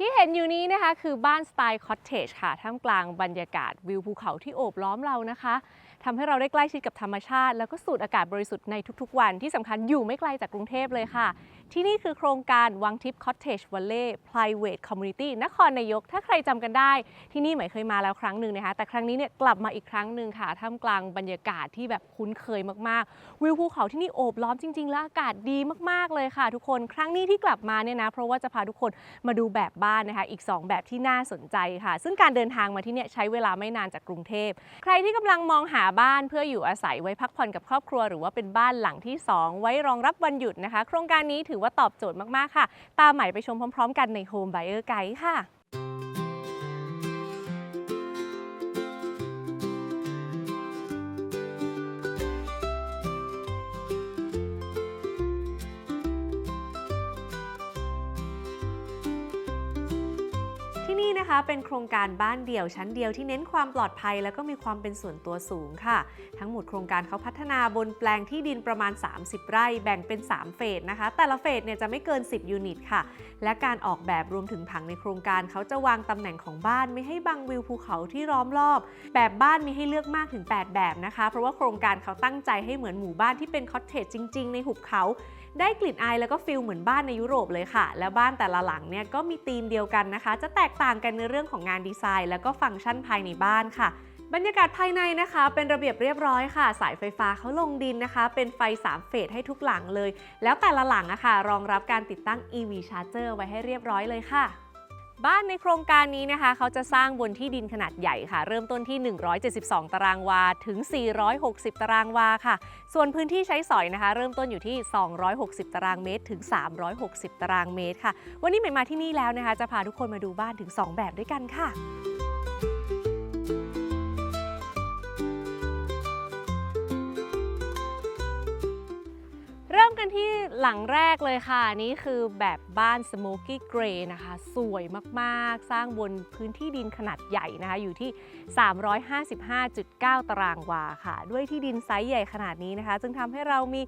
ที่เห็นอยู่นี้นะคะคือบ้านสไตล์คอตเทจค่ะ ท่ามกลางบรรยากาศวิวภูเขาที่โอบล้อมเรานะคะทำให้เราได้ใกล้ชิดกับธรรมชาติ แล้วก็สูดอากาศบริสุทธิ์ในทุกๆ วันที่สำคัญอยู่ไม่ไกลจากกรุงเทพเลยค่ะ ที่นี่คือโครงการวังทิพย์คอตเทจวัลเล่ private community นครนายก ถ้าใครจำกันได้ ที่นี่หมายเคยมาแล้วครั้งหนึ่งนะคะ แต่ครั้งนี้เนี่ยกลับมาอีกครั้งหนึ่งค่ะท่ามกลางบรรยากาศที่แบบคุ้นเคยมากๆ วิวภูเขาที่นี่โอบล้อมจริง ๆ และอากาศดีมากๆเลยค่ะ ทุกคนครั้งนี้ที่กลับมาเนี่ยนะเพราะว่าจะพาทุกคนมาดูแบบบ้านนะคะ อีก 2 แบบที่น่าสนใจค่ะ ซึ่งการเดินทางมาที่เนี่ยใช้เวลาไม่นานจากกรุงเทพ ใครที่กำลังมองหาบ้านเพื่ออยู่อาศัยไว้พักผ่อนกับครอบครัว หรือว่าเป็นบ้านหลังที่ 2 ไว้รองรับวันหยุดนะคะ โครงการนี้ถือว่าตอบโจทย์มาก ๆ ค่ะ ตามใหม่ไปชมพร้อม ๆ กันใน Home Buyer Guide ค่ะ นะคะ เป็นโครงการบ้านเดี่ยวชั้นเดียวที่เน้นความปลอดภัย แล้วก็มีความเป็นส่วนตัวสูงค่ะ ทั้งหมดโครงการเขาพัฒนาบนแปลงที่ดินประมาณ 30 ไร่ แบ่งเป็น 3 เฟสนะคะ แต่ละเฟสเนี่ยจะไม่เกิน 10 ยูนิตค่ะ และการออกแบบรวมถึงผังในโครงการเขาจะวางตำแหน่งของบ้านไม่ให้บังวิวภูเขาที่ล้อมรอบ แบบบ้านมีให้เลือกมากถึง 8 แบบนะคะ เพราะว่าโครงการเขาตั้งใจให้เหมือนหมู่บ้านที่เป็นคอตเทจจริง ๆ ในหุบเขาได้กลิ่นอายแล้วก็ฟิลเหมือนบ้านในยุโรปเลยค่ะ และบ้านแต่ละหลังเนี่ยก็มีธีมเดียวกันนะคะ จะแตกต่างกันในเรื่องของงานดีไซน์ แล้วก็ฟังก์ชันภายในบ้านค่ะ บรรยากาศภายในนะคะ เป็นระเบียบเรียบร้อยค่ะ สายไฟฟ้าเขาลงดินนะคะ เป็นไฟ 3 เฟสให้ทุกหลังเลย แล้วแต่ละหลังอะค่ะรองรับการติดตั้ง EV Charger ไว้ให้เรียบร้อยเลยค่ะ บ้านในโครงการนี้นะคะ เขาจะสร้างบนที่ดินขนาดใหญ่ค่ะ เริ่มต้นที่ 172 ตารางวา ถึง 460 ตารางวาค่ะ ส่วนพื้นที่ใช้สอยนะคะ เริ่มต้นอยู่ที่ 260 ตารางเมตร ถึง 360 ตารางเมตรค่ะ วันนี้ใหม่มาที่นี่แล้วนะคะ จะพาทุกคนมาดูบ้านถึง 2 แบบด้วยกันค่ะ หลังแรกเลยค่ะ นี่คือแบบบ้าน Smoky Gray นะคะ สวยมากๆ สร้างบนพื้นที่ดินขนาดใหญ่นะคะ อยู่ที่ 355.9 ตารางวาค่ะ ด้วยที่ดินไซส์ใหญ่ขนาดนี้นะคะ จึงทำให้เรามี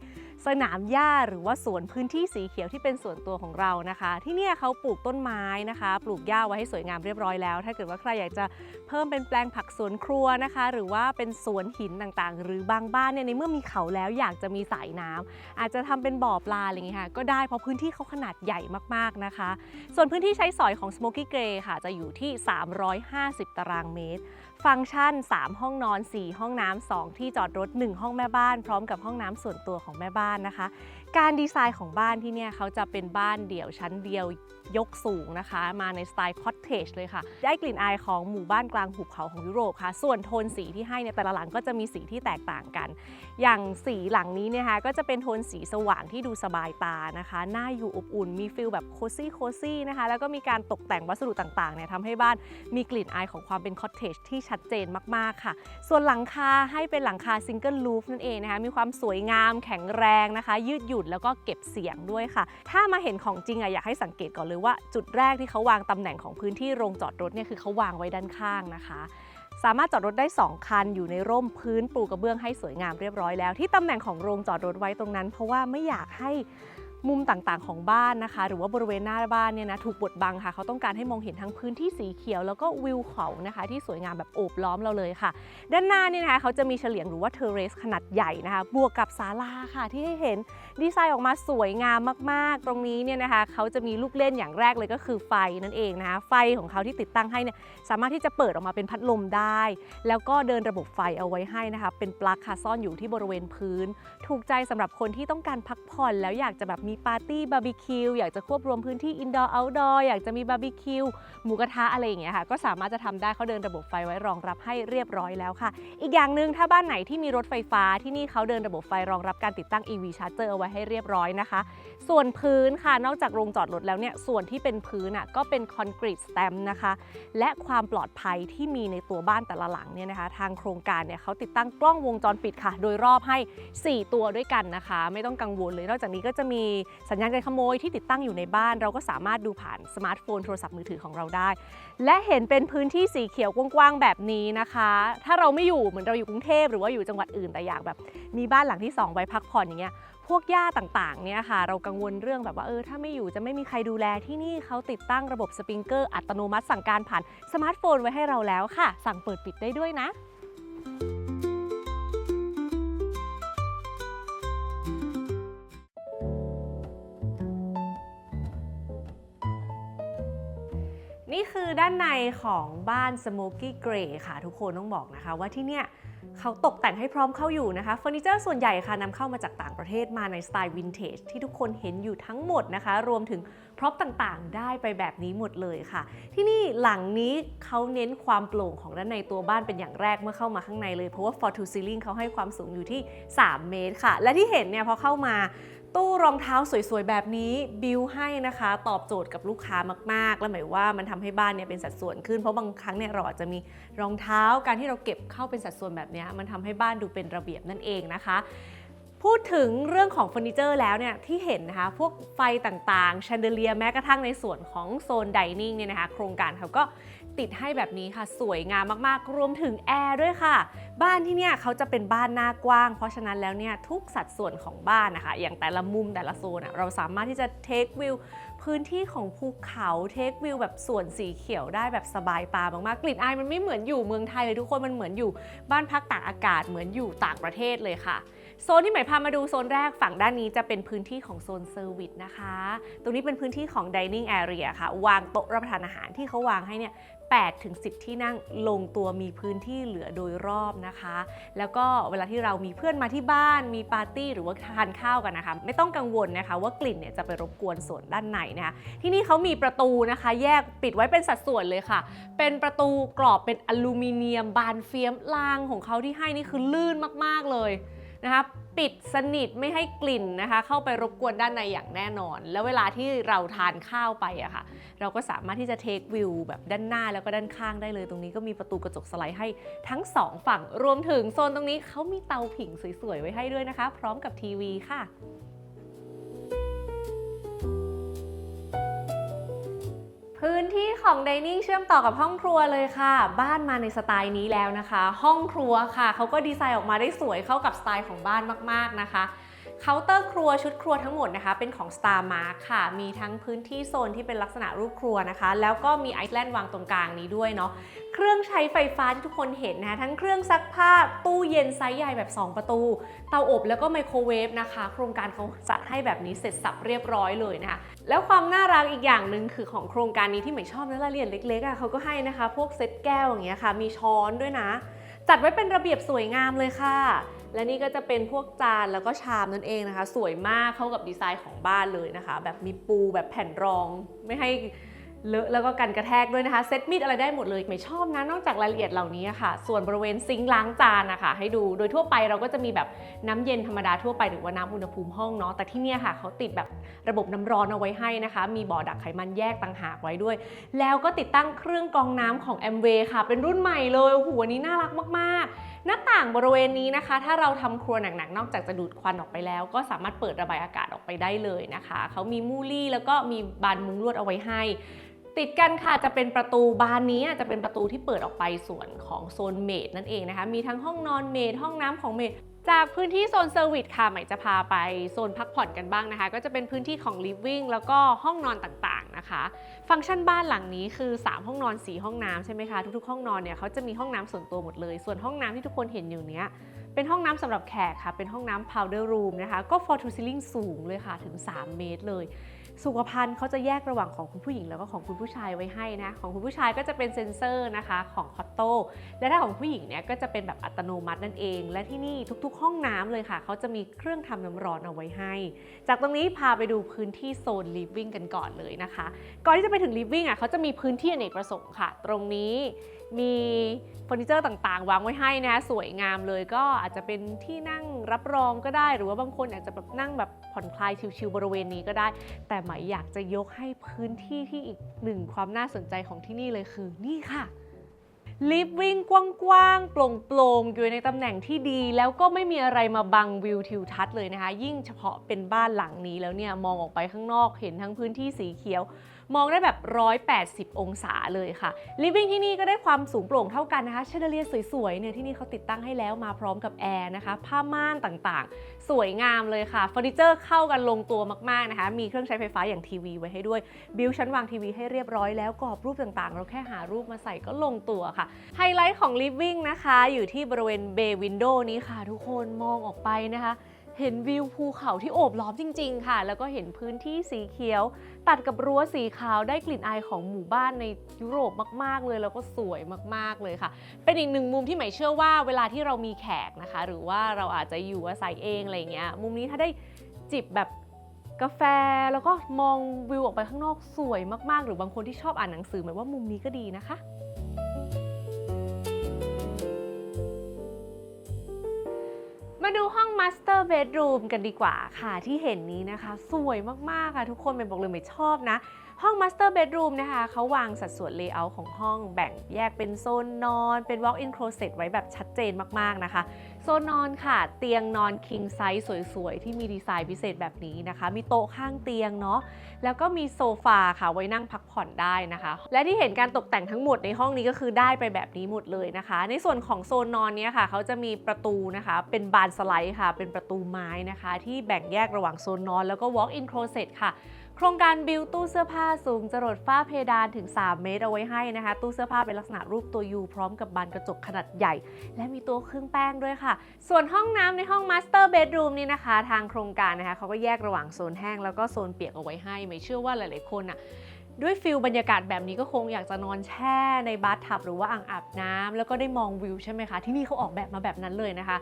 สนามหญ้าหรือว่าสวนพื้นที่สีเขียวที่เป็นส่วนตัวของเรานะคะ ที่นี่เขาปลูกต้นไม้นะคะ ปลูกหญ้าไว้ให้สวยงามเรียบร้อยแล้ว ถ้าเกิดว่าใครอยากจะเพิ่มเป็นแปลงผักสวนครัวนะคะ หรือว่าเป็นสวนหินต่างๆ หรือบางบ้านเนี่ยในเมื่อมีเขาแล้วอยากจะมีสายน้ำอาจจะทำเป็นบ่อปลาอะไรอย่างเงี้ยค่ะก็ได้เพราะพื้นที่เขาขนาดใหญ่มากๆนะคะ ส่วนพื้นที่ใช้สอยของ Smoky Gray ค่ะ จะอยู่ที่ 350 ตารางเมตร ฟังก์ชัน 3 ห้องนอน 4 ห้องน้ำ2ที่จอดรถ 1 ห้องแม่บ้าน พร้อมกับห้องน้ำส่วนตัวของแม่บ้านนะคะ การดีไซน์ของบ้านที่เนี่ยเขาจะเป็นบ้านเดี่ยวชั้นเดียวยกสูงนะคะ มาในสไตล์คอตเทจเลยค่ะ ได้กลิ่นอายของหมู่บ้านกลางหุบเขาของยุโรปค่ะ ส่วนโทนสีที่ให้เนี่ยแต่ละหลังก็จะมีสีที่แตกต่างกัน อย่างสีหลังนี้เนี่ยค่ะก็จะเป็นโทนสีสว่างที่ดูสบายตานะคะ น่าอยู่อบอุ่น มีฟิลแบบโคซี่โคซี่นะคะ แล้วก็มีการตกแต่งวัสดุต่างๆเนี่ยทำให้บ้านมีกลิ่นอายของความเป็นคอตเทจที่ชัดเจนมากๆค่ะ ส่วนหลังคาให้เป็นหลังคาซิงเกิลลูฟนั่นเองนะคะ มีความสวยงามแข็งแรงนะคะ ยืดหยุ่นแล้วก็เก็บเสียงด้วยค่ะ ถ้ามาเห็นของจริงอะอยากให้สังเกตก่อนเลยว่า จุดแรกที่เขาวางตำแหน่งของพื้นที่โรงจอดรถเนี่ยคือเขาวางไว้ด้านข้างนะคะสามารถจอดรถได้ 2 คันอยู่ในร่มพื้นปูกระเบื้องให้สวยงามเรียบร้อยแล้ว ที่ตำแหน่งของโรงจอดรถไว้ตรงนั้น เพราะว่าไม่อยากให้มุมต่างๆของบ้านนะคะ หรือว่าบริเวณหน้าบ้านเนี่ยนะถูกบดบังค่ะ เขาต้องการให้มองเห็นทั้งพื้นที่สีเขียวแล้วก็วิวเขานะคะ ที่สวยงามแบบโอบล้อมเราเลยค่ะ ด้านหน้าเนี่ยนะคะเขาจะมีเฉลียงหรือว่าเทเรสขนาดใหญ่นะคะ บวกกับศาลาค่ะที่ให้เห็น ดีไซน์ออกมาสวยงามมากๆ ตรงนี้เนี่ยนะคะเขาจะมีลูกเล่นอย่างแรกเลยก็คือไฟนั่นเองนะคะไฟของเขาที่ติดตั้งให้เนี่ยสามารถที่จะเปิดออกมาเป็นพัดลมได้ แล้วก็เดินระบบไฟเอาไว้ให้นะคะเป็นปลั๊กค่ะซ่อนอยู่ที่บริเวณพื้น ถูกใจสำหรับคนที่ต้องการพักผ่อน แล้วอยากจะแบบมีปาร์ตี้บาร์บีคิวอยากจะควบรวมพื้นที่อินดอร์เอาท์ดอร์อยากจะมีบาร์บีคิวหมูกระทะอะไรอย่างเงี้ยค่ะก็สามารถจะทำได้เขาเดินระบบไฟไว้รองรับให้เรียบร้อยแล้วค่ะ อีกอย่างหนึ่งถ้าบ้านไหนที่มีรถไฟฟ้าที่นี่เขาเดินระบบไฟรองรับการติดตั้ง EV Charger เอาไว้ให้เรียบร้อยนะคะ ส่วนพื้นค่ะนอกจากโรงจอดรถแล้วเนี่ยส่วนที่เป็นพื้นอะก็เป็นคอนกรีตสแตมนะคะ และความปลอดภัยที่มีในตัวบ้านแต่ละหลังเนี่ยนะคะ ทางโครงการเนี่ยเขาติดตั้งกล้องวงจรปิดค่ะ โดยรอบให้ 4 ตัวด้วยกันนะคะ ไม่ต้องกังวลเลย นอกจากนี้ก็จะมีสัญญาณการขโมยที่ติดตั้งอยู่ในบ้าน เราก็สามารถดูผ่านสมาร์ทโฟนโทรศัพท์มือถือของเราได้ และเห็นเป็นพื้นที่สีเขียวกว้างๆแบบนี้นะคะ ถ้าเราไม่อยู่เหมือนเราอยู่กรุงเทพหรือว่าอยู่จังหวัดอื่นแต่อยากแบบ มีบ้านหลังที่สองไว้พักผ่อนอย่างเงี้ย พวกหญ้าต่างๆเนี่ยค่ะ เรากังวลเรื่องแบบว่าเออถ้าไม่อยู่จะไม่มีใครดูแลที่นี่เขาติดตั้งระบบสปริงเกอร์อัตโนมัติสั่งการผ่านสมาร์ทโฟนไว้ให้เราแล้วค่ะ สั่งเปิดปิดได้ด้วยนะนี่คือด้านในของบ้าน Smoky Gray ค่ะ ทุกคนต้องบอกนะคะว่าที่เนี่ย เขาตกแต่งให้พร้อมเข้าอยู่นะคะเฟอร์นิเจอร์ส่วนใหญ่ค่ะนำเข้ามาจากต่างประเทศมาในสไตล์วินเทจที่ทุกคนเห็นอยู่ทั้งหมดนะคะ รวมถึงพร็อพต่างๆ ได้ไปแบบนี้หมดเลยค่ะ ที่นี่หลังนี้เขาเน้นความโปร่งของด้านในตัวบ้านเป็นอย่างแรกเมื่อเข้ามาข้างในเลยเพราะว่า for to ceiling เขาให้ความสูงอยู่ที่ 3 เมตรค่ะ และที่เห็นเนี่ยพอเข้ามา ตู้รองเท้าสวยๆ แบบนี้บิวให้นะคะ ตอบโจทย์กับลูกค้ามากๆ และหมายว่ามันทำให้บ้านเนี่ยเป็นสัดส่วนขึ้น เพราะบางครั้งเนี่ยเราอาจจะมีรองเท้าการที่เราเก็บเข้าเป็นสัดส่วนแบบนี้มันทำให้บ้านดูเป็นระเบียบนั่นเองนะคะพูดถึงเรื่องของเฟอร์นิเจอร์แล้วเนี่ยที่เห็นนะคะ พวกไฟต่างๆ แชนเดเลียแม้กระทั่งในส่วนของโซนไดนิ่งเนี่ยนะคะ โครงการเขาก็ ติดให้แบบนี้ค่ะ สวยงามมากๆ รวมถึงแอร์ด้วยค่ะ บ้านที่เนี่ยเขาจะเป็นบ้านหน้ากว้าง เพราะฉะนั้นแล้วเนี่ยทุกสัดส่วนของบ้านนะคะ อย่างแต่ละมุมแต่ละโซนเราสามารถที่จะเทควิวพื้นที่ของภูเขาเทควิวแบบส่วนสีเขียวได้แบบสบายตามากๆ กลิ่นอายมันไม่เหมือนอยู่เมืองไทยเลยทุกคนมันเหมือนอยู่บ้านพักตากอากาศเหมือนอยู่ต่างประเทศเลยค่ะ โซนที่หมายพามาดูโซนแรกฝั่งด้านนี้จะเป็นพื้นที่ของโซนเซอร์วิสนะคะ ตรงนี้เป็นพื้นที่ของ dining area ค่ะ วางโต๊ะรับประทานอาหารที่เขาวางให้เนี่ย 8ถึง10 ที่นั่งลงตัวมีพื้นที่เหลือโดยรอบนะคะ แล้วก็เวลาที่เรามีเพื่อนมาที่บ้าน มีปาร์ตี้หรือว่าทานข้าวกันนะคะ ไม่ต้องกังวลนะคะ ว่ากลิ่นเนี่ยจะไปรบกวนส่วนด้านในนะคะที่นี่เขามีประตูนะคะ แยกปิดไว้เป็นสัดส่วนเลยค่ะ เป็นประตูกรอบเป็นอลูมิเนียม บานเฟียมรางของเขาที่ให้นี่คือลื่นมากๆเลย นะคะปิดสนิทไม่ให้กลิ่นนะคะ เข้าไปรบกวนด้านในอย่างแน่นอน แล้วเวลาที่เราทานข้าวไปอะค่ะ เราก็สามารถที่จะเทควิวแบบด้านหน้าแล้วก็ด้านข้างได้เลย ตรงนี้ก็มีประตูกระจกสไลด์ให้ทั้งสองฝั่งรวมถึงโซนตรงนี้เขามีเตาผิงสวยๆไว้ให้ด้วยนะคะ พร้อมกับทีวีค่ะ พื้นที่ของ Dining เชื่อมต่อกับห้องครัวเลยค่ะ บ้านมาในสไตล์นี้แล้วนะคะ ห้องครัวค่ะ เขาก็ดีไซน์ออกมาได้สวยเข้ากับสไตล์ของบ้านมากๆนะคะ เคาน์เตอร์ครัวชุดครัวทั้งหมดนะคะเป็นของ Star Mark ค่ะ มีทั้งพื้นที่โซนที่เป็นลักษณะรูปครัวนะคะ แล้วก็มีไอแลนด์วางตรงกลางนี้ด้วยเนาะเครื่องใช้ไฟฟ้าที่ทุกคนเห็นนะคะทั้งเครื่องซักผ้าตู้เย็นไซส์ใหญ่แบบ 2 ประตู เตาอบแล้วก็ไมโครเวฟนะคะ โครงการเขาจัดให้แบบนี้เสร็จสับเรียบร้อยเลยนะคะแล้วความน่ารักอีกอย่างหนึ่งคือของโครงการนี้ที่หม่ชอบนะรายละเอียดเล็กๆอะเขาก็ให้นะคะ พวกเซตแก้วอย่างเงี้ยค่ะ มีช้อนด้วยนะ จัดไว้เป็นระเบียบสวยงามเลยค่ะ และนี่ก็จะเป็นพวกจานแล้วก็ชามนั่นเองนะคะ สวยมากเข้ากับดีไซน์ของบ้านเลยนะคะ แบบมีปูแบบแผ่นรองไม่ให้ เลอะแล้วก็กันกระแทกด้วยนะคะเซตมีดอะไรได้หมดเลยไม่ชอบนะนอกจากรายละเอียดเหล่านี้ค่ะ ส่วนบริเวณซิงค์ล้างจานนะคะให้ดูโดยทั่วไปเราก็จะมีแบบน้ำเย็นธรรมดาทั่วไปหรือว่าน้ำอุณหภูมิห้องเนาะแต่ที่นี่ค่ะเขาติดแบบระบบน้ำร้อนเอาไว้ให้นะคะ มีบ่อดักไขมันแยกต่างหากไว้ด้วย แล้วก็ติดตั้งเครื่องกรองน้ำของ a m w a y ค่ะ เป็นรุ่นใหม่เลยโอ้โหอันนี้น่ารักมากๆ หน้าต่างบริเวณนี้นะคะ ถ้าเราทำครัวหนักๆนอกจากจะดูดควันออกไปแล้ว ก็สามารถเปิดระบายอากาศออกไปได้เลยนะคะเขามีมูลี่แล้วก็มีบานมุ้งลวดเอาไว้ให้ ติดกันค่ะจะเป็นประตูบานนี้จะเป็นประตูที่เปิดออกไปส่วนของโซนเมดนั่นเองนะคะ มีทั้งห้องนอนเมดห้องน้ำของเมดจากพื้นที่โซนเซอร์วิสค่ะใหม่จะพาไปโซนพักผ่อนกันบ้างนะคะ ก็จะเป็นพื้นที่ของ living แล้วก็ห้องนอนต่างๆนะคะ ฟังก์ชันบ้านหลังนี้คือ 3 ห้องนอน 4 ห้องน้ำใช่ไหมคะ ทุกๆ ห้องนอนเนี่ยเขาจะมีห้องน้ำส่วนตัวหมดเลย ส่วนห้องน้ำที่ทุกคนเห็นอยู่เนี้ยเป็นห้องน้ำสำหรับแขกค่ะ เป็นห้องน้ำ powder room นะคะ ก็ for to ceiling สูงเลยค่ะ ถึง 3 เมตรเลย สุขภัณฑ์เขาจะแยกระหว่างของคุณผู้หญิงแล้วก็ของคุณผู้ชายไว้ให้นะของคุณผู้ชายก็จะเป็นเซ็นเซอร์นะคะของคอตโต้และถ้าของผู้หญิงเนี่ยก็จะเป็นแบบอัตโนมัตินั่นเอง และที่นี่ทุกๆ ห้องน้ำเลยค่ะเขาจะมีเครื่องทำน้ำร้อนเอาไว้ให้ จากตรงนี้พาไปดูพื้นที่โซน living กันก่อนเลยนะคะ ก่อนที่จะไปถึง living อะเขาจะมีพื้นที่อเนกประสงค์ค่ะ ตรงนี้มีเฟอร์นิเจอร์ต่างๆ วางไว้ให้นะสวยงามเลยก็อาจจะเป็นที่นั่งรับรองก็ได้ หรือว่าบางคนอาจจะแบบนั่งแบบผ่อนคลายชิลๆบริเวณนี้ก็ได้ แต่หมายอยากจะยกให้พื้นที่ที่อีกหนึ่งความน่าสนใจของที่นี่เลยคือนี่ค่ะลิฟวิ่งกว้างๆ โปร่งๆ อยู่ในตำแหน่งที่ดี แล้วก็ไม่มีอะไรมาบังวิวทิวทัศน์เลยนะคะ ยิ่งเฉพาะเป็นบ้านหลังนี้แล้วเนี่ย มองออกไปข้างนอกเห็นทั้งพื้นที่สีเขียว มองได้แบบ 180 องศาเลยค่ะลิฟวิ่งที่นี่ก็ได้ความสูงโปร่งเท่ากันนะคะเชนเดเลียสวยๆเนี่ยที่นี่เขาติดตั้งให้แล้วมาพร้อมกับแอร์นะคะ ผ้าม่านต่างๆ สวยงามเลยค่ะเฟอร์นิเจอร์เข้ากันลงตัวมากๆนะคะ มีเครื่องใช้ไฟฟ้าอย่างทีวีไว้ให้ด้วย บิวชั้นวางทีวีให้เรียบร้อยแล้วกรอบรูปต่างๆ เราแค่หารูปมาใส่ก็ลงตัวค่ะไฮไลท์ของ Living นะคะอยู่ที่บริเวณเบย์วินโดนี้ค่ะ ทุกคนมองออกไปนะคะเห็นวิวภูเขาที่โอบล้อมจริง ๆ ค่ะ แล้วก็เห็นพื้นที่สีเขียว ตัดกับรั้วสีขาวได้กลิ่นอายของหมู่บ้านในยุโรปมาก ๆ เลย แล้วก็สวยมาก ๆ เลยค่ะ เป็นอีกหนึ่งมุมที่หมายเชื่อว่าเวลาที่เรามีแขกนะคะ หรือว่าเราอาจจะอยู่อาศัยเองอะไรเงี้ย มุมนี้ถ้าได้จิบแบบกาแฟแล้วก็มองวิวออกไปข้างนอกสวยมากๆ หรือบางคนที่ชอบอ่านหนังสือหมายว่ามุมนี้ก็ดีนะคะมาดูห้อง Master Bedroom กันดีกว่าค่ะที่เห็นนี้นะคะ สวยมากๆค่ะทุกคนเป็นบอกเลยไม่ชอบนะ ห้อง Master Bedroom นะคะเขาวางสัดส่วน Layout ของห้องแบ่งแยกเป็นโซนนอน เป็น Walk-in Closet ไว้แบบชัดเจนมากๆนะคะ โซนนอนค่ะ เตียงนอน King Size สวยๆ ที่มีดีไซน์พิเศษแบบนี้นะคะ มีโต๊ะข้างเตียงเนาะแล้วก็มีโซฟาค่ะไว้นั่งพักผ่อนได้นะคะ และที่เห็นการตกแต่งทั้งหมดในห้องนี้ก็คือได้ไปแบบนี้หมดเลยนะคะ ในส่วนของโซนนอนเนี้ยค่ะเขาจะมีประตูนะคะ เป็นบานสไลด์ค่ะเป็นประตูไม้นะคะ ที่แบ่งแยกระหว่างโซนนอน แล้วก็ walk-in closet ค่ะโครงการบิวตู้เสื้อผ้าสูงจรดฝ้าเพดานถึง 3 เมตรเอาไว้ให้นะคะ ตู้เสื้อผ้าเป็นลักษณะรูปตัวยูพร้อมกับบานกระจกขนาดใหญ่ และมีตัวเครื่องแป้งด้วยค่ะ ส่วนห้องน้ำในห้อง Master Bedroom นี่นะคะ ทางโครงการนะคะเขาก็แยกระหว่างโซนแห้งแล้วก็โซนเปียกเอาไว้ให้ ไม่เชื่อว่าหลายๆคนอะ ด้วยฟิลบรรยากาศแบบนี้ก็คงอยากจะนอนแช่ในบาร์ทับหรือว่าอ่างอาบน้ำแล้วก็ได้มองวิวใช่ไหมคะ ที่นี่เขาออกแบบมาแบบนั้นเลยนะคะ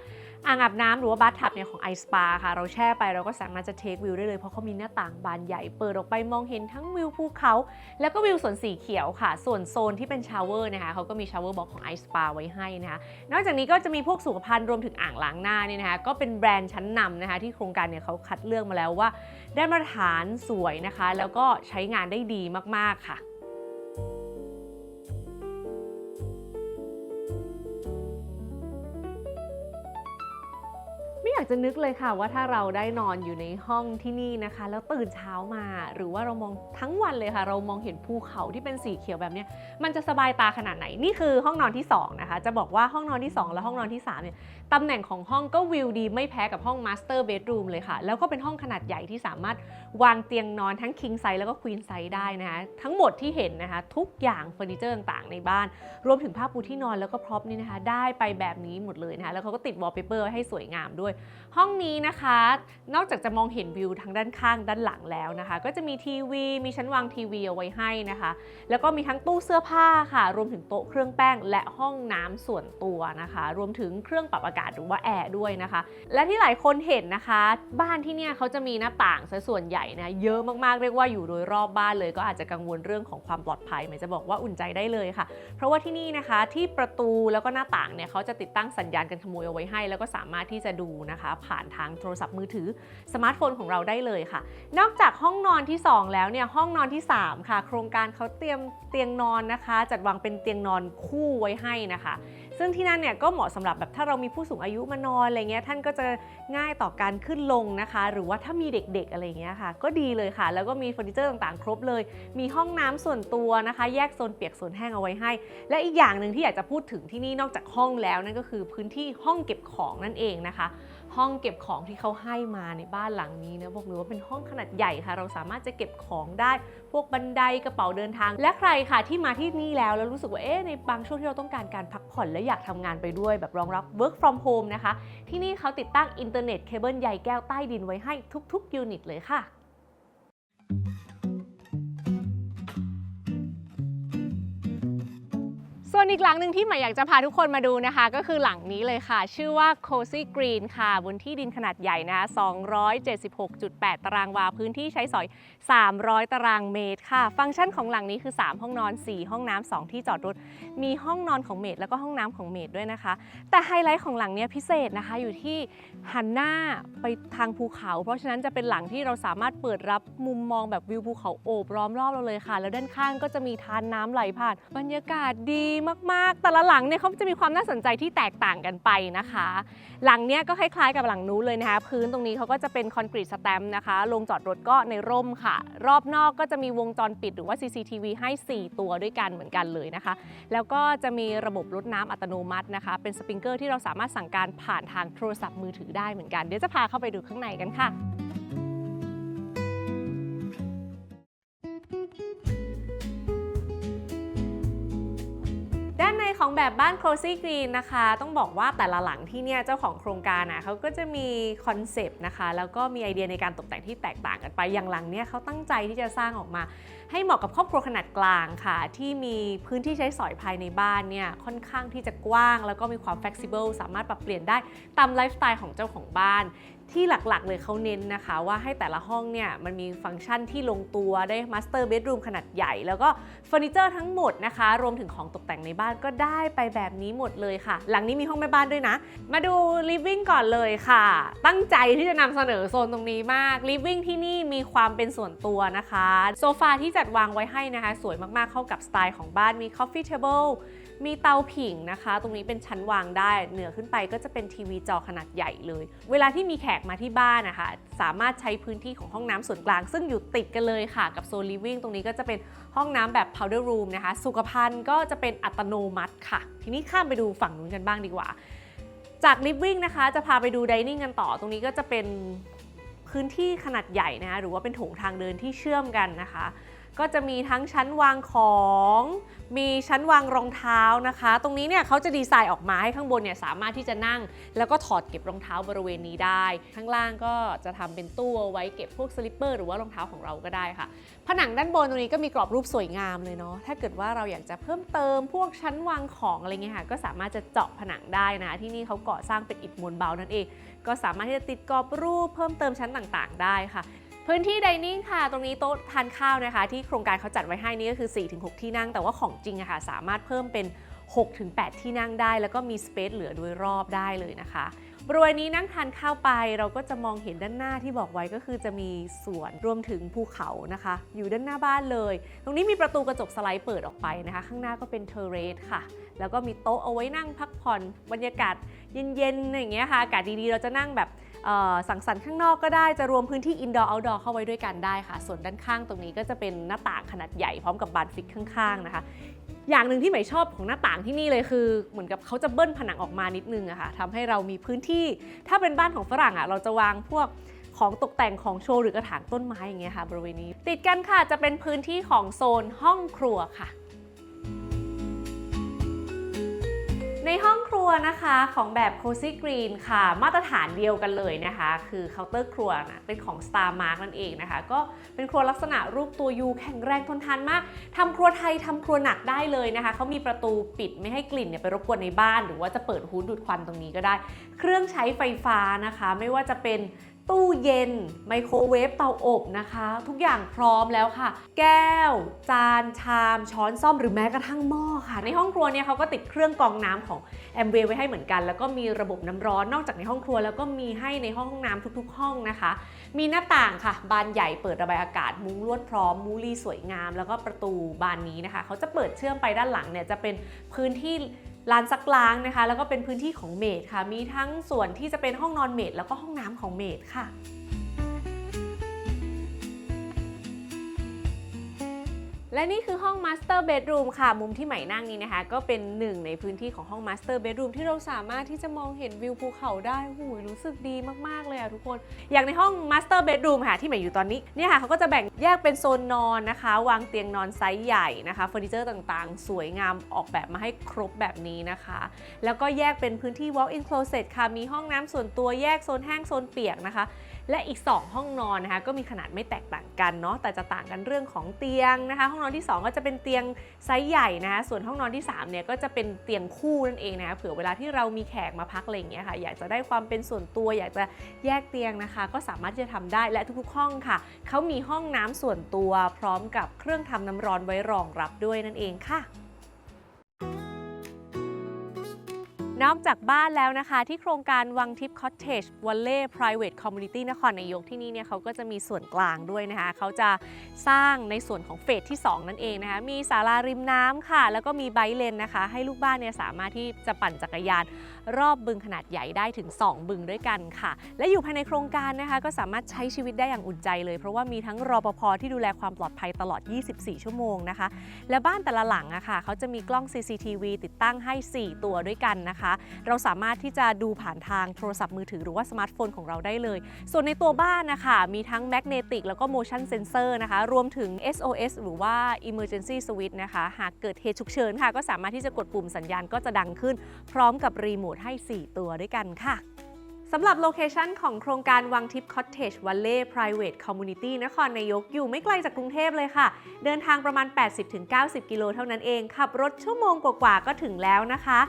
อ่างอาบน้ำหรือว่าบาร์ทับเนี่ยของไอสปาค่ะ เราแช่ไปเราก็สามารถจะเทควิวได้เลยเพราะเขามีหน้าต่างบานใหญ่เปิดออกไปมองเห็นทั้งวิวภูเขา แล้วก็วิวสวนสีเขียวค่ะ ส่วนโซนที่เป็นชาวเวอร์นะคะเขาก็มีชาวเวอร์บอกของไอสปาไว้ให้นะคะนอกจากนี้ก็จะมีพวกสุขภัณฑ์รวมถึงอ่างล้างหน้าเนี่ยนะคะก็เป็นแบรนด์ชั้นนำนะคะที่โครงการเนี่ยเขาคัดเลือกมาแล้วว่า ได้มาตรฐานสวยนะคะ แล้วก็ใช้งานได้ดีมากๆค่ะ จะนึกเลยค่ะว่าถ้าเราได้นอนอยู่ในห้องที่นี่นะคะ แล้วตื่นเช้ามา หรือว่าเรามองทั้งวันเลยค่ะ เรามองเห็นภูเขาที่เป็นสีเขียวแบบนี้มันจะสบายตาขนาดไหนนี่คือห้องนอนที่2นะคะจะบอกว่าห้องนอนที่ 2 และห้องนอนที่3เนี่ยตำแหน่งของห้องก็วิวดีไม่แพ้กับห้องมาสเตอร์เบดรูมเลยค่ะ แล้วก็เป็นห้องขนาดใหญ่ที่สามารถวางเตียงนอนทั้ง King Size แล้วก็ Queen Size ได้นะคะทั้งหมดที่เห็นนะคะทุกอย่างเฟอร์นิเจอร์ต่างๆในบ้าน รวมถึงผ้าปูที่นอนแล้วก็พร็อพนี่นะคะได้ไปแบบนี้หมดเลยนะคะแล้วเขาก็ติดวอลเปเปอร์ไว้ให้สวยงามด้วย ห้องนี้นะคะ นอกจากจะมองเห็นวิวทางด้านข้างด้านหลังแล้วนะคะ ก็จะมีทีวีมีชั้นวางทีวีเอาไว้ให้นะคะ แล้วก็มีทั้งตู้เสื้อผ้าค่ะ รวมถึงโต๊ะเครื่องแป้งและห้องน้ำส่วนตัวนะคะ รวมถึงเครื่องปรับอากาศหรือว่าแอร์ด้วยนะคะ และที่หลายคนเห็นนะคะ บ้านที่เนี่ยเขาจะมีหน้าต่างซะส่วนใหญ่นะเยอะมากๆเรียกว่าอยู่โดยรอบบ้านเลย ก็อาจจะกังวลเรื่องของความปลอดภัยหมายจะบอกว่าอุ่นใจได้เลยค่ะ เพราะว่าที่นี่นะคะที่ประตูแล้วก็หน้าต่างเนี่ยเขาจะติดตั้งสัญญาณการขโมยเอาไว้ให้ แล้วก็สามารถที่จะดูนะคะ ผ่านทางโทรศัพท์มือถือสมาร์ทโฟนของเราได้เลยค่ะ นอกจากห้องนอนที่ 2 แล้วเนี่ยห้องนอนที่ 3 ค่ะ โครงการเขาเตรียมเตียงนอนนะคะ จัดวางเป็นเตียงนอนคู่ไว้ให้นะคะ ซึ่งที่นั่นเนี่ยก็เหมาะสำหรับแบบถ้าเรามีผู้สูงอายุมานอนอะไรเงี้ยท่านก็จะง่ายต่อการขึ้นลงนะคะ หรือว่าถ้ามีเด็กๆอะไรเงี้ยค่ะ ก็ดีเลยค่ะ แล้วก็มีเฟอร์นิเจอร์ต่างๆ ครบเลย มีห้องน้ำส่วนตัวนะคะ แยกโซนเปียกโซนแห้งเอาไว้ให้ และอีกอย่างหนึ่งที่อยากจะพูดถึงที่นี่นอกจากห้องแล้วนั่นก็คือพื้นที่ห้องเก็บของนั่นเองนะคะ ห้องเก็บของที่เขาให้มาในบ้านหลังนี้นะบอกเลยว่าเป็นห้องขนาดใหญ่ค่ะ เราสามารถจะเก็บของได้พวกบันไดกระเป๋าเดินทาง และใครค่ะที่มาที่นี่แล้วแล้วรู้สึกว่าเอ๊ะในบางช่วงที่เราต้องการการพักผ่อนและอยากทำงานไปด้วย แบบรองรับ work from home นะคะ ที่นี่เขาติดตั้งอินเทอร์เน็ตเคเบิลใยแก้วใต้ดินไว้ให้ทุก ๆ ยูนิตเลยค่ะ ส่วนอีกหลังหนึ่งที่ใหม่อยากจะพาทุกคนมาดูนะคะ ก็คือหลังนี้เลยค่ะ ชื่อว่า Cozy Green ค่ะ บนที่ดินขนาดใหญ่นะคะ276.8 ตารางวา พื้นที่ใช้สอย 300 ตารางเมตรค่ะ ฟังก์ชันของหลังนี้คือ 3 ห้องนอน 4 ห้องน้ำ2ที่จอดรถ มีห้องนอนของเมดแล้วก็ห้องน้ำของเมดด้วยนะคะ แต่ไฮไลท์ของหลังนี้พิเศษนะคะอยู่ที่หันหน้าไปทางภูเขา เพราะฉะนั้นจะเป็นหลังที่เราสามารถเปิดรับมุมมองแบบวิวภูเขาโอบล้อมรอบเราเลยค่ะ แล้วด้านข้างก็จะมีทานน้ำไหลผ่านบรรยากาศดีมากๆ แต่ละหลังเนี่ยเขาจะมีความน่าสนใจที่แตกต่างกันไปนะคะ หลังเนี้ยก็คล้ายๆกับหลังนู้นเลยนะคะพื้นตรงนี้เขาก็จะเป็นคอนกรีตสแตมป์นะคะโรงจอดรถก็ในร่มค่ะ รอบนอกก็จะมีวงจรปิดหรือว่า CCTV ให้ 4 ตัวด้วยกันเหมือนกันเลยนะคะ แล้วก็จะมีระบบรดน้ำอัตโนมัตินะคะ เป็นสปริงเกอร์ที่เราสามารถสั่งการผ่านทางโทรศัพท์มือถือได้เหมือนกัน เดี๋ยวจะพาเข้าไปดูข้างในกันค่ะ ของแบบบ้าน Cozy Green นะคะ ต้องบอกว่าแต่ละหลังที่เนี่ยเจ้าของโครงการนะเขาก็จะมีคอนเซปต์นะคะ แล้วก็มีไอเดียในการตกแต่งที่แตกต่างกันไป อย่างหลังเนี่ยเขาตั้งใจที่จะสร้างออกมา ให้เหมาะกับครอบครัวขนาดกลางค่ะ ที่มีพื้นที่ใช้สอยภายในบ้านเนี่ยค่อนข้างที่จะกว้าง แล้วก็มีความ flexible สามารถปรับเปลี่ยนได้ตามไลฟ์สไตล์ของเจ้าของบ้าน ที่หลักๆ เลยเขาเน้นนะคะ ว่าให้แต่ละห้องเนี่ยมันมีฟังก์ชันที่ลงตัวได้มาสเตอร์เบดรูมขนาดใหญ่ แล้วก็เฟอร์นิเจอร์ทั้งหมดนะคะ รวมถึงของตกแต่งในบ้านก็ได้ไปแบบนี้หมดเลยค่ะ หลังนี้มีห้องแม่บ้านด้วยนะ มาดู living ก่อนเลยค่ะ ตั้งใจที่จะนำเสนอโซนตรงนี้มาก living ที่นี่มีความเป็นส่วนตัวนะคะ โซฟาที่จัดวางไว้ให้นะคะ สวยมากๆเข้ากับสไตล์ของบ้านมี coffee table มีเตาผิงนะคะ ตรงนี้เป็นชั้นวางได้เหนือขึ้นไปก็จะเป็นทีวีจอขนาดใหญ่เลย เวลาที่มีแขกมาที่บ้านนะคะ สามารถใช้พื้นที่ของห้องน้ำส่วนกลาง ซึ่งอยู่ติดกันเลยค่ะกับโซนลิฟวิ่งตรงนี้ก็จะเป็นห้องน้ำแบบ powder room นะคะ สุขภัณฑ์ก็จะเป็นอัตโนมัติค่ะ ทีนี้ข้ามไปดูฝั่งนู้นกันบ้างดีกว่า จากลิฟวิ่งนะคะจะพาไปดูดิเนิ่งกันต่อ ตรงนี้ก็จะเป็นพื้นที่ขนาดใหญ่นะคะหรือว่าเป็นโถงทางเดินที่เชื่อมกันนะคะ ก็จะมีทั้งชั้นวางของ มีชั้นวางรองเท้านะคะ ตรงนี้เนี่ยเขาจะดีไซน์ออกมาให้ข้างบนเนี่ยสามารถที่จะนั่ง แล้วก็ถอดเก็บรองเท้าบริเวณนี้ได้ ข้างล่างก็จะทำเป็นตู้ไว้เก็บพวกสลิปเปอร์หรือว่ารองเท้าของเราก็ได้ค่ะ ผนังด้านบนตรงนี้ก็มีกรอบรูปสวยงามเลยเนาะ ถ้าเกิดว่าเราอยากจะเพิ่มเติมพวกชั้นวางของอะไรเงี้ยค่ะ ก็สามารถจะเจาะผนังได้นะ ที่นี่เขาก่อสร้างเป็นอิฐมวลเบานั่นเอง ก็สามารถที่จะติดกรอบรูปเพิ่มเติมชั้นต่าง ๆ ได้ค่ะ พื้นที่ไดนิ่งค่ะ ตรงนี้โต๊ะทานข้าวนะคะ ที่โครงการเขาจัดไว้ให้นี่ก็คือ 4-6 ที่นั่ง แต่ว่าของจริงอะค่ะ สามารถเพิ่มเป็น 6-8 ที่นั่งได้ แล้วก็มีสเปซเหลือโดยรอบได้เลยนะคะบริเวณนี้นั่งทานข้าวไปเราก็จะมองเห็นด้านหน้าที่บอกไว้ก็คือจะมีสวนรวมถึงภูเขานะคะ อยู่ด้านหน้าบ้านเลย ตรงนี้มีประตูกระจกสไลด์เปิดออกไปนะคะ ข้างหน้าก็เป็นเทอเรสค่ะ แล้วก็มีโต๊ะเอาไว้นั่งพักผ่อนบรรยากาศเย็นๆอย่างเงี้ยค่ะอากาศดีๆ เราจะนั่งแบบ สังสรรค์ข้างนอกก็ได้จะรวมพื้นที่อินดอร์เอาท์ดอร์เข้าไว้ด้วยกันได้ค่ะ ส่วนด้านข้างตรงนี้ก็จะเป็นหน้าต่างขนาดใหญ่พร้อมกับบานฟิกข้างๆนะคะ อย่างหนึ่งที่หม่ชอบของหน้าต่างที่นี่เลยคือ เหมือนกับเขาจะเบิ้ลผนังออกมานิดนึงอะค่ะทำให้เรามีพื้นที่ ถ้าเป็นบ้านของฝรั่งอะเราจะวางพวกของตกแต่งของโชว์หรือกระถางต้นไม้อย่างเงี้ยค่ะบริเวณนี้ ติดกันค่ะจะเป็นพื้นที่ของโซนห้องครัวค่ะ ในห้องครัว นะคะของแบบ Cozy Green ค่ะ มาตรฐานเดียวกันเลยนะคะ คือเคาน์เตอร์ครัวนะเป็นของ Star Mark นั่นเองนะคะ ก็เป็นครัวลักษณะรูปตัวยูแข็งแรงทนทานมากทำครัวไทยทำครัวหนักได้เลยนะคะ เขามีประตูปิดไม่ให้กลิ่นเนี่ยไปรบกวนในบ้าน หรือว่าจะเปิดฮูดดูดควันตรงนี้ก็ได้ เครื่องใช้ไฟฟ้านะคะ ไม่ว่าจะเป็น ตู้เย็น ไมโครเวฟเตาอบนะคะ ทุกอย่างพร้อมแล้วค่ะ แก้ว จาน ชาม ช้อนซ่อมหรือแม้กระทั่งหม้อค่ะ ในห้องครัวเนี่ยเขาก็ติดเครื่องกรองน้ำของแอมเวไว้ให้เหมือนกัน แล้วก็มีระบบน้ำร้อนนอกจากในห้องครัว แล้วก็มีให้ในห้องน้ำทุกๆ ห้องนะคะ มีหน้าต่างค่ะ บานใหญ่เปิดระบายอากาศมุ้งลวดพร้อมมูลี่สวยงาม แล้วก็ประตูบานนี้นะคะเขาจะเปิดเชื่อมไปด้านหลังเนี่ยจะเป็นพื้นที่ ลานซักล้างนะคะ แล้วก็เป็นพื้นที่ของเมดค่ะ มีทั้งส่วนที่จะเป็นห้องนอนเมดแล้วก็ห้องน้ำของเมดค่ะ และนี่คือห้อง Master Bedroom ค่ะ มุมที่ใหม่นั่งนี้นะคะ ก็เป็นหนึ่งในพื้นที่ของห้อง Master Bedroom ที่เราสามารถที่จะมองเห็นวิวภูเขาได้หูยรู้สึกดีมาก ๆ เลยอะทุกคน อย่างในห้อง Master Bedroom ค่ะ ที่ใหม่อยู่ตอนนี้เนี่ยค่ะเขาก็จะแบ่งแยกเป็นโซนนอนนะคะ วางเตียงนอนไซส์ใหญ่นะคะเฟอร์นิเจอร์ต่างๆ สวยงามออกแบบมาให้ครบแบบนี้นะคะ แล้วก็แยกเป็นพื้นที่ walk-in closet ค่ะมีห้องน้ำส่วนตัวแยกโซนแห้งโซนเปียกนะคะ และอีก 2 ห้องนอนนะคะก็มีขนาดไม่แตกต่างกันเนาะแต่จะต่างกันเรื่องของเตียงนะคะ ห้องนอนที่ 2 ก็จะเป็นเตียงไซส์ใหญ่นะคะส่วนห้องนอนที่3เนี่ยก็จะเป็นเตียงคู่นั่นเองนะคะเผื่อเวลาที่เรามีแขกมาพักอะไรอย่างเงี้ยค่ะอยากจะได้ความเป็นส่วนตัว อยากจะแยกเตียงนะคะ ก็สามารถที่จะทำได้และทุกๆห้องค่ะเขามีห้องน้ำส่วนตัวพร้อมกับเครื่องทำน้ำร้อนไว้รองรับด้วยนั่นเองค่ะ นอกจากบ้านแล้วนะคะ ที่โครงการวังทิพย์คอตเทจวัลเล่ private community นครนายกที่นี่เนี่ยเขาก็จะมีส่วนกลางด้วยนะคะ เขาจะสร้างในส่วนของเฟสที่ 2 นั่นเองนะคะ มีศาลาริมน้ำค่ะ แล้วก็มีไบเลนนะคะ ให้ลูกบ้านเนี่ยสามารถที่จะปั่นจักรยานรอบบึงขนาดใหญ่ได้ถึง 2 บึงด้วยกันค่ะ และอยู่ภายในโครงการนะคะ ก็สามารถใช้ชีวิตได้อย่างอุ่นใจเลย เพราะว่ามีทั้งรปภที่ดูแลความปลอดภัยตลอด 24 ชั่วโมงนะคะ และบ้านแต่ละหลังอะค่ะเขาจะมีกล้อง CCTV ติดตั้งให้ 4 ตัวด้วยกันนะคะ เราสามารถที่จะดูผ่านทางโทรศัพท์มือถือหรือว่าสมาร์ทโฟนของเราได้เลย ส่วนในตัวบ้านนะคะมีทั้ง Magnetic แล้วก็ Motion Sensor นะคะ รวมถึง SOS หรือว่า Emergency Switch นะคะ หากเกิดเหตุฉุกเฉินค่ะ ก็สามารถที่จะกดปุ่มสัญญาณก็จะดังขึ้น พร้อมกับรีโมทให้ 4 ตัวด้วยกันค่ะสำหรับโลเคชันของโครงการวังทิพย์คอตเทจวัลเล่ private community นครนายกอยู่ไม่ไกลจากกรุงเทพเลยค่ะ เดินทางประมาณ 80-90 กิโลเท่านั้นเอง ขับรถชั่วโมงกว่าๆก็ถึงแล้วนะคะ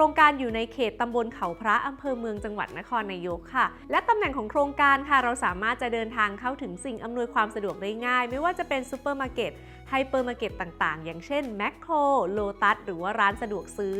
ครงการอยู่ในเขตตำบลเขาพระอำเภอเมืองจังหวัดนครนายกค่ะ และตำแหน่งของโครงการค่ะ เราสามารถจะเดินทางเข้าถึงสิ่งอำนวยความสะดวกได้ง่าย ไม่ว่าจะเป็นซูเปอร์มาร์เก็ตไฮเปอร์มาร์เก็ตต่างๆ อย่างเช่นแมคโครโลตัสหรือว่าร้านสะดวกซื้อ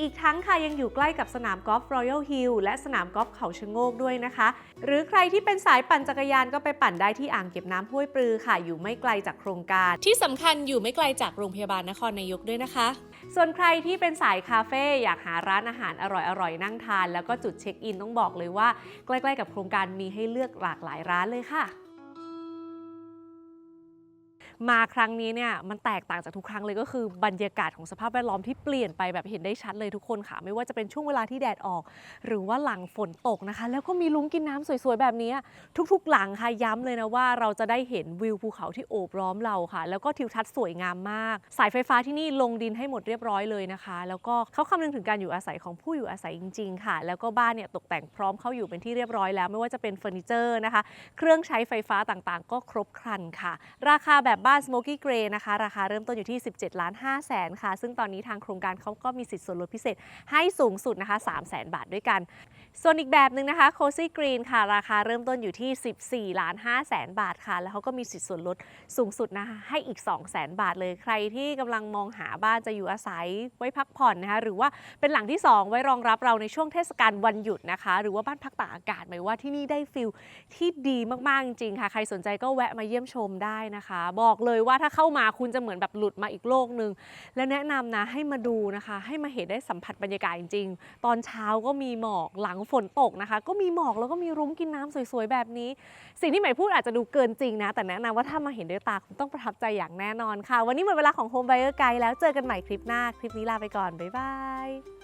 อีกทั้งค่ะยังอยู่ใกล้กับสนามกอล์ฟรอยัลฮิลและสนามกอล์ฟเขาชะโงกด้วยนะคะ หรือใครที่เป็นสายปั่นจักรยานก็ไปปั่นได้ที่อ่างเก็บน้ำห้วยปลือค่ะ อยู่ไม่ไกลจากโครงการ ที่สำคัญอยู่ไม่ไกลจากโรงพยาบาลนครนายกด้วยนะคะ ส่วนใครที่เป็นสายคาเฟ่อยากหาร้านอาหารอร่อยๆ นั่งทาน แล้วก็จุดเช็คอินต้องบอกเลยว่า ใกล้ ๆ กับโครงการมีให้เลือกหลากหลายร้านเลยค่ะ มาครั้งนี้เนี่ยมันแตกต่างจากทุกครั้งเลยก็คือบรรยากาศของสภาพแวดล้อมที่เปลี่ยนไปแบบเห็นได้ชัดเลยทุกคนค่ะ ไม่ว่าจะเป็นช่วงเวลาที่แดดออก หรือว่าหลังฝนตกนะคะ แล้วก็มีลุ้งกินน้ำสวยๆแบบนี้ทุกๆ หลังค่ะย้ำเลยนะว่าเราจะได้เห็นวิวภูเขาที่โอบล้อมเราค่ะ แล้วก็ทิวทัศน์สวยงามมาก สายไฟฟ้าที่นี่ลงดินให้หมดเรียบร้อยเลยนะคะ แล้วก็เขาคำนึงถึงการอยู่อาศัยของผู้อยู่อาศัยจริง ๆ ค่ะ แล้วก็บ้านเนี่ยตกแต่งพร้อมเข้าอยู่เป็นที่เรียบร้อยแล้ว ไม่ว่าจะเป็นเฟอร์นิเจอร์นะคะ เครื่องใช้ไฟฟ้าต่างๆ ก็ครบครันค่ะ ราคาแบบบ้าน้าน Smoky Gray นะคะ ราคาเริ่มต้นอยู่ที่ 17 ล้าน5แสนค่ะ ซึ่งตอนนี้ทางโครงการเขาก็มีสิทธิส่วนลดพิเศษให้สูงสุดนะคะ3 0 0แสนบาทด้วยกัน ส่วนอีกแบบหนึ่งนะคะ Cozy Green ค่ะ ราคาเริ่มต้นอยู่ที่ 14ล้าน5แสนบาทค่ะ แล้วเขาก็มีสิทธิส่วนลดสูงสุดนะคะ ให้อีก 2 0 0แสนบาทเลยใครที่กำลังมองหาบ้านจะอยู่อาศัยไว้พักผ่อนนะคะ หรือว่าเป็นหลังที่ 2 ไว้รองรับเราในช่วงเทศกาลวันหยุดนะคะ หรือว่าบ้านพักตากอากาศหมายว่าที่นี่ได้ฟิลที่ดีมากๆจริงค่ะ ใครสนใจก็แวะมาเยี่ยมชมได้นะคะ บอกเลยว่าถ้าเข้ามาคุณจะเหมือนแบบหลุดมาอีกโลกหนึ่งและแนะนำนะให้มาดูนะคะ ให้มาเห็นได้สัมผัสบรรยากาศจริง ๆ ตอนเช้าก็มีหมอกหลังฝนตกนะคะ ก็มีหมอกแล้วก็มีรุ้งกินน้ำสวยๆ แบบนี้ สิ่งที่หมายพูดอาจจะดูเกินจริงนะ แต่แนะนำว่าถ้ามาเห็นด้วยตาคุณต้องประทับใจอย่างแน่นอนค่ะ วันนี้หมดเวลาของ Home Buyer Guide แล้วเจอกันใหม่คลิปหน้า คลิปนี้ลาไปก่อน บ๊ายบาย